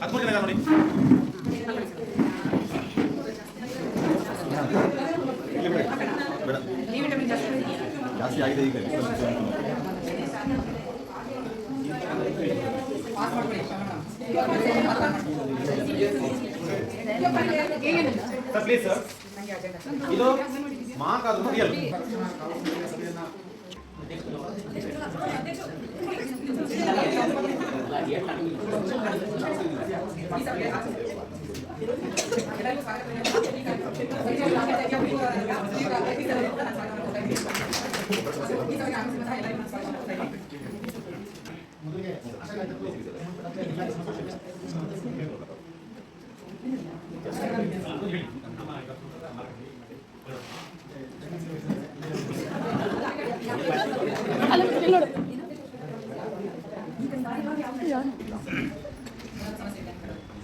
ಹದಿಮೂರು ಜನ ನೋಡಿ. ಜಾಸ್ತಿ ಆಗಿದೆ ಈಗ ಇದು ಮಾರ್ಕ್ ಆದ್ರೂ ರಿಯಲ್ ಸಂಜೆ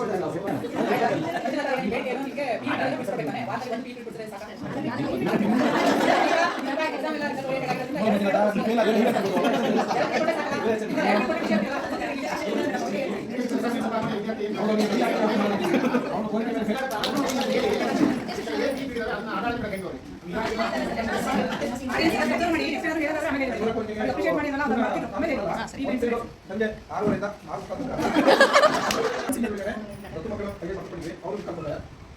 ಆರೂವರೆಯಿಂದ ನಾಲ್ಕು ತಾಸು ಹತ್ತು ಮಕ್ಕಳು ಕೈಗೆ ಮಕ್ಕಳಿಗೆ ಅವರು ಆರೂವರೆಯಿಂದ ನಾಲ್ಕು ಮಕ್ಕಳು ಆಡಬಹುದು ಇಲ್ಲ ಅವರು ಅಲ್ಲ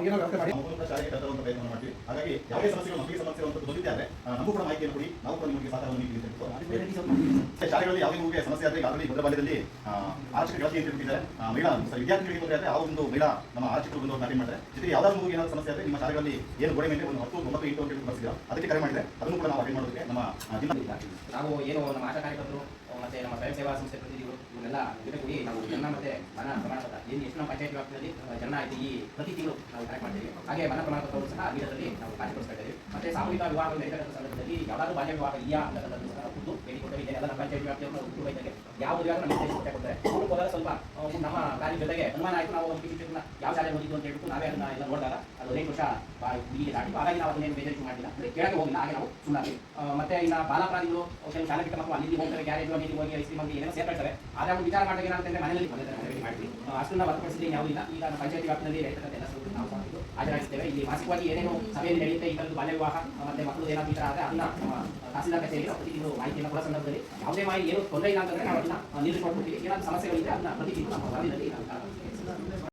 ಏನೋ ತರುವಂತ ಪ್ರಯತ್ನ ಹಾಗಾಗಿ ಯಾವುದೇ ಸಮಸ್ಯೆಗಳು ಮಕ್ಕಳಿಗೆ ಸಮಸ್ಯೆ ಅಂತ ಆದರೆ ನಮಗೂ ಕೂಡ ಮಾಹಿತಿಯನ್ನು ಕೊಡಿ ನಾವು ಕೂಡ ನಿಮಗೆ ಸಹಕಾರವನ್ನು ನೀಡಿದ್ದೇವೆ. ಶಾಲೆಗಳಲ್ಲಿ ಯಾವುದೇ ಮಗುವಿಗೆ ಸಮಸ್ಯೆ ಆದರೆ ಆಲ್ರೆಡಿ ಮೊದಲ ಬಾಲ್ಯದಲ್ಲಿ ಆ, ಆರಕ್ಷಕ ಗೆಳತಿ ಅಂತ ಆ, ಮಹಿಳಾ ವಿದ್ಯಾರ್ಥಿಗಳಿಗೆ ತೊಂದರೆ ಆದರೆ ಆ ಒಂದು ಮಹಿಳಾ ನಮ್ಮ ಆರಕ್ಷಕರು ಬಂದು ಅಟೆಂಡ್ ಮಾಡಿದ್ರೆ ಜೊತೆಗೆ ಯಾವ್ದಾದ್ರು ಮಗುವಿಗೆ ಏನಾದ್ರು ಸಮಸ್ಯೆ ಆದರೆ ನಿಮ್ಮ ಶಾಲೆಗಳಲ್ಲಿ ಏನು ಗೋಡೆ ಮೇಲೆ ಒಂದು ಹತ್ತು ಒಂಬತ್ತು ಎಂಟು ಅಂತ ಬರ್ಸಿದ್ರು ಅದಕ್ಕೆ ಕರೆ ಮಾಡಿದ್ರೆ ಅದನ್ನು ಕೂಡ ನಾವು ಅಟೆಂಡ್ ಮಾಡೋದಕ್ಕೆ ನಮ್ಮ ಆ, ಜಿಲ್ಲಾ ನಾವು ಏನು ನಮ್ಮ ಆಶಾ ಕಾರ್ಯಕರ್ತರು ಮತ್ತೆ ನಮ್ಮ ಸ್ವಯಂ ಸೇವಾ ಸಂಸ್ಥೆ ಪ್ರತಿನಿಧಿಗಳು ಇವನ್ನೆಲ್ಲ ಜೊತೆಗೂಡಿ ನಾವು ಜನ ಮತ್ತೆ ಮನ ಪ್ರಮಾಣ ಪತ್ರ ಏನು ಎಷ್ಟು ನಮ್ಮ ಪಂಚಾಯತ್ ವ್ಯಾಪ್ತಿಯಲ್ಲಿ ಜನ ಆಯ್ತು ಈ ಪ್ರತಿ ತಿಂಗಳು ನಾವು ಕರೆಕ್ಟ್ ಮಾಡ್ತೀವಿ. ಹಾಗೆ ಮನ ಪ್ರಮಾಣ ಸಹ ನೀಡದಲ್ಲಿ ನಾವು ಕಾರ್ಯಕರಿಸ್ತಾ ಇದ್ದೀವಿ. ಮತ್ತೆ ಸಾಮೂಹಿಕ ವಿವಾಹ ನಡೀತಕ್ಕಂಥ ಸಂದರ್ಭದಲ್ಲಿ ಯಾವ್ದಾದ್ರು ಬಾಲ್ಯ ವಿವಾಹ ಇದೆಯಾ ಅಂತಕ್ಕಂಥದ್ದು ಸಹ ಭೇಟಿ ಕೊಡ್ತೇವೆ ಇದೆಲ್ಲ ನಮ್ಮ ಪಂಚಾಯತ್ ವ್ಯಾಪ್ತಿಯಲ್ಲಿ ನಾವು ಹುಟ್ಟು ಬೈತಾರೆ ಯಾವ ವಿವಾಹ ನಮಗೆ ಕೊಟ್ಟೆ ಕೊಡ್ತಾರೆ ಅವರು ಹೋದಾಗ ಸ್ವಲ್ಪ ನಮ್ಮ ಕಾರ್ಯ ಜೊತೆಗೆ ಅನುಮಾನ ಆಯಿತು, ನಾವು ಒಂದು ಯಾವ ಶಾಲೆ ಓದಿದ್ದು ಅಂತ ಹೇಳ್ಬಿಟ್ಟು ನಾವೇ ಅದನ್ನ ಎಲ್ಲ ನೋಡಿದಾಗ ಅದು ಹದಿನೈದು ವರ್ಷ ಹುಡುಗಿಗೆ ದಾಟಿ, ಹಾಗಾಗಿ ನಾವು ಅದನ್ನೇನು ಬೇಜಾರಿಕೆ ಮಾಡಿಲ್ಲ. ಅಂದ್ರೆ ಕೇಳಕ್ಕೆ ಹೋಗಿಲ್ಲ, ಹಾಗೆ ನಾವು ಸುಮ್ಮನೆ ಮತ್ತೆ ಇನ್ನ ಬಾಲಾಪರಾಧಿಗಳು ಕೆಲವು ಶಾಲೆ ಬಿಟ್ಟ ಮಕ್ಕಳು ಅಲ್ಲಿ ಹೋಗ್ತಾರೆ, ಗ್ಯಾರೇಜ್ ಅಲ್ಲಿ ಹೋಗಿ ಐಸ್ ಕ್ರೀಮ್ ಅಂಗಡಿ ಏನೋ ಸೇರ್ಕೊಳ್ತಾರೆ ಆದ್ರೆ ಅವ್ರು ವಿಚಾರ ಮಾಡಿದಾಗ ಏನಂತಂದ್ರೆ ಮನೆಯಲ್ಲಿ ಮನೆ ಹತ್ರ ರೆಡಿ ಮಾಡ್ತೀವಿ. ಅಷ್ಟನ್ನ ಹೊರತುಪಡಿಸಿದ್ರೆ ಯಾವುದಿಲ್ಲ ಈಗ ನಮ್ಮ ಪಂಚಾಯತಿ ವ್ಯಾಪ್ತಿಯಲ್ಲಿ ರೈತರ ಎಲ್ಲ ಸಹ ನಾವು ಹಾಜರಾಗಿಸ್ತೇವೆ ಇಲ್ಲಿ ಮಾಸಿಕವಾಗಿ ಏನೇನು ಸಭೆಯಲ್ಲಿ ನಡೆಯುತ್ತೆ, ಈ ಥರದ್ದು ಬಾಲ್ಯ ವಿವಾಹ ಮತ್ತೆ ಮಕ್ಕಳು ಏನಾದ್ರು ಈ ಆದರೆ ಅದನ್ನ ನಮ್ಮ ತಹಸೀಲ್ದಾರ್ ಕಚೇರಿಗೆ ಪ್ರತಿ ಮಾಹಿತಿಯನ್ನು ಕೊಡೋ ಸಂದರ್ಭದಲ್ಲಿ ಯಾವುದೇ ಮಾಹಿತಿ ಏನು ತೊಂದರೆ ಇಲ್ಲ ಅಂತಂದ್ರೆ ನಾವು ಅದನ್ನ ಆ, ನಿಲ್ಲಿಸ್ಕೊಡ್ತೀವಿ ಏನಾದ್ರು ಸಮಸ್ಯೆಗಳಿದ್ರೆ ಅದನ್ನ ಪ್ರತಿ ತಿಂಗಳು ನಮ್ಮ ವರದಿನಲ್ಲಿ ನಾವು